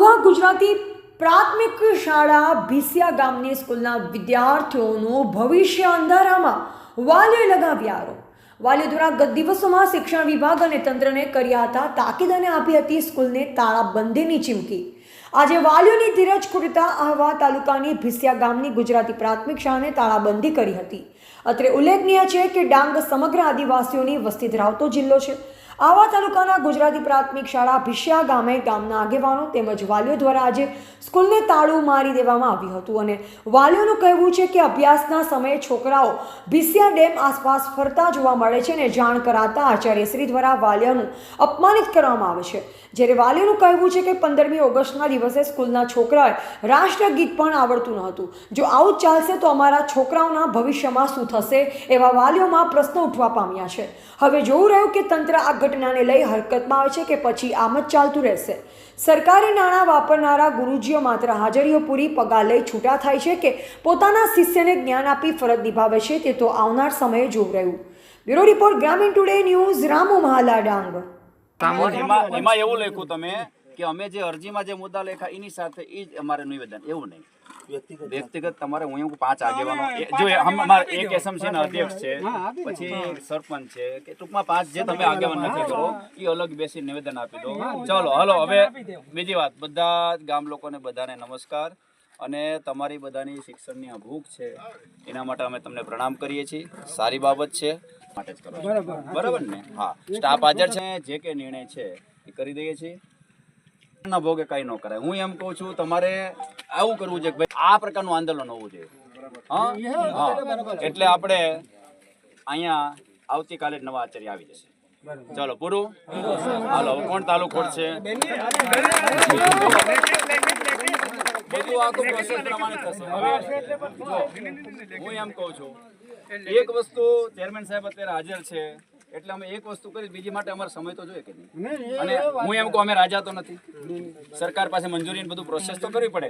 ગુજરાતી પ્રાથમિક શાળા ભીસિયા ગામની સ્કૂલના વિદ્યાર્થીઓનું ભવિષ્ય અંધારામાં વાલીઓએ લગાવ્યા આરોપ. વાલીઓ દ્વારા ગત દિવસોમાં શિક્ષણ વિભાગ અને તંત્રને કર્યા હતા તાકીદ અને આપી હતી સ્કૂલને તાળાબંધીની ચીમકી. આજે વાલીઓની ધીરજ ખૂટતા આહવા તાલુકાની ભીસિયા ગામની ગુજરાતી પ્રાથમિક શાળાને તાળાબંધી કરી હતી. અત્રે ઉલ્લેખનીય છે કે ડાંગ સમગ્ર આદિવાસીઓની વસ્તી ધરાવતો જિલ્લો છે. આવા તાલુકાના ગુજરાતી પ્રાથમિક શાળા ભિષ્યા ગામે ગામના આગેવાનો તેમજ વાલીઓ દ્વારા આજે સ્કૂલને તાળું મારી દેવામાં આવ્યું હતું અને વાલીઓનું કહેવું છે કે અભ્યાસના સમયે છોકરાઓ ભીસિયા ડેમ આસપાસ ફરતા જોવા મળે છે અને જાણ કરાતા આચાર્યશ્રી દ્વારા વાલીઓનું અપમાનિત કરવામાં આવે છે. જ્યારે વાલીઓનું કહેવું છે કે પંદરમી ઓગસ્ટના દિવસે સ્કૂલના છોકરાએ રાષ્ટ્રગીત પણ આવડતું ન હતું. જો આવું ચાલશે તો અમારા છોકરાઓના ભવિષ્યમાં શું થશે એવા વાલીઓમાં પ્રશ્નો ઉઠવા પામ્યા છે. હવે જોવું રહ્યું કે તંત્ર આ ઘટનાને લઈ હરકતમાં આવે છે કે પછી આમ જ ચાલતું રહેશે. સરકારી નાણાં વાપરનારા ગુરુજીઓ માત્ર હાજરીઓ પૂરી પગાર લઈ છૂટા થાય છે કે પોતાના શિષ્યને જ્ઞાન આપી ફરજ નિભાવે છે તે તો આવનાર સમયે જોવું રહ્યું. Bureau report, Gramin today news, Ramu Mahala Dang એમાં એવું લખ્યું તમે કે અમે જે અરજીમાં જે મુદ્દા લેખા એની સાથે એ જ અમારે નિવેદન. એવું નહીં. વ્યક્તિગત તમારે હું એવું પાંચ આગેવાનો જો અમારે એક એસએમસી ના અધ્યક્ષ છે પછી સરપંચ છે કે ટૂંકમાં પાંચ જે તમે આગેવાન નક્કી કરો એ અલગ બેસી નિવેદન આપી દો. ચલો હલો હવે બીજી વાત. બધા ગામ લોકોને બધાને નમસ્કાર. અને તમારી બધાની શિક્ષણની આ ભૂખ છે એના માટે અમે તમને પ્રણામ કરીએ છીએ. સારી બાબત છે. માટે જ કરો. બરાબર. ને? હા. સ્ટાફ હાજર છે. જે કે નિર્ણય છે એ કરી દઈએ છીએ. ના ભોગે કઈ ન કરાય. હું એમ કહું છું તમારે આવું કરવું છે કે ભાઈ આ પ્રકારનું આંદોલન હોવું જોઈએ. હા? એટલે આપણે અહીંયા આવતીકાલે જ નવા આચાર્ય આવી જશે. ચલો પૂરું? હાલો કોણ તાલુકો છે? બધું આખું પ્રોસેસ પ્રમાણે થશે. હવે હું એમ કહું છું એક વસ્તુ ચેરમેન સાહેબ અત્યારે હાજર છે. એટલે અમે એક વસ્તુ કરી બીજી માટે અમારો સમય તો જોઈએ કે નહીં. અને હું એમ કહું અમે રાજા તો નથી. સરકાર પાસે મંજૂરી બધું પ્રોસેસ તો કરવી પડે.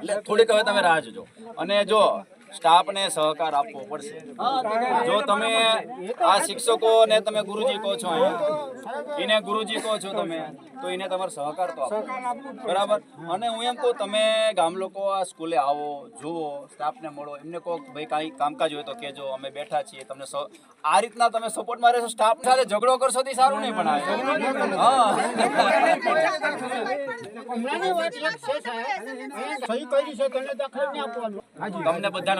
એટલે થોડીક હવે તમે રાહ જોજો. અને જો સ્ટાફને સહકાર આપવો પડશે. જો તમે આ શિક્ષકોને તમે ગુરુજી કહો છો એને ગુરુજી કહો છો તમે તો એને તમારો સહકાર તો આપો. બરાબર? અને હું એમ કહું તમે ગામ લોકો આ સ્કૂલે આવો જુઓ સ્ટાફને મળો. એમને કહો ભાઈ કાંઈ કામકાજ હોય તો કહેજો અમે બેઠા છીએ તમને આ રીતના તમે સપોર્ટમાં રહેશો સ્ટાફ સાથે ઝઘડો કરશો તો સારું નહીં પણ હા. તમને બધાને